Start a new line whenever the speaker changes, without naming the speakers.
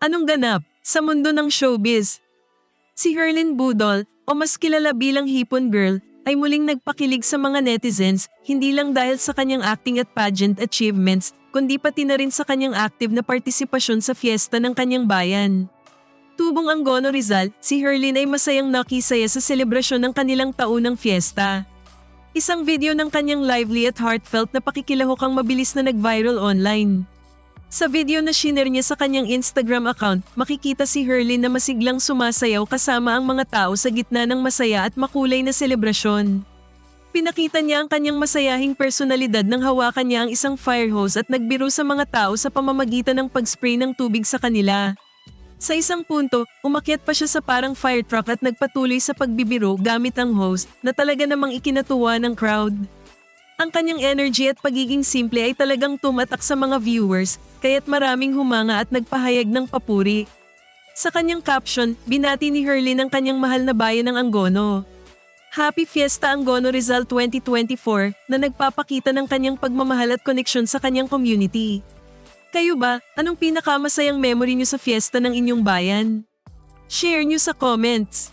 Anong ganap sa mundo ng showbiz? Si Herlin Budol, o mas kilala bilang Hipon Girl, ay muling nagpakilig sa mga netizens hindi lang dahil sa kanyang acting at pageant achievements, kundi pati na rin sa kanyang active na partisipasyon sa fiesta ng kanyang bayan. Tubong Angono Rizal, si Herlin ay masayang nakisaya sa selebrasyon ng kanilang taunang fiesta. Isang video ng kanyang lively at heartfelt na pakikilahok ang mabilis na nag-viral online. Sa video na shinare niya sa kanyang Instagram account, makikita si Herlin na masiglang sumasayaw kasama ang mga tao sa gitna ng masaya at makulay na selebrasyon. Pinakita niya ang kanyang masayahing personalidad nang hawakan niya ang isang fire hose at nagbiro sa mga tao sa pamamagitan ng pag-spray ng tubig sa kanila. Sa isang punto, umakyat pa siya sa parang fire truck at nagpatuloy sa pagbibiro gamit ang hose na talaga namang ikinatuwa ng crowd. Ang kanyang energy at pagiging simple ay talagang tumatak sa mga viewers, kaya't maraming humanga at nagpahayag ng papuri. Sa kanyang caption, binati ni Herlin ang kanyang mahal na bayan ng Angono. Happy Fiesta Angono Rizal 2024 na nagpapakita ng kanyang pagmamahal at koneksyon sa kanyang community. Kayo ba, anong pinakamasayang memory niyo sa fiesta ng inyong bayan? Share niyo sa comments.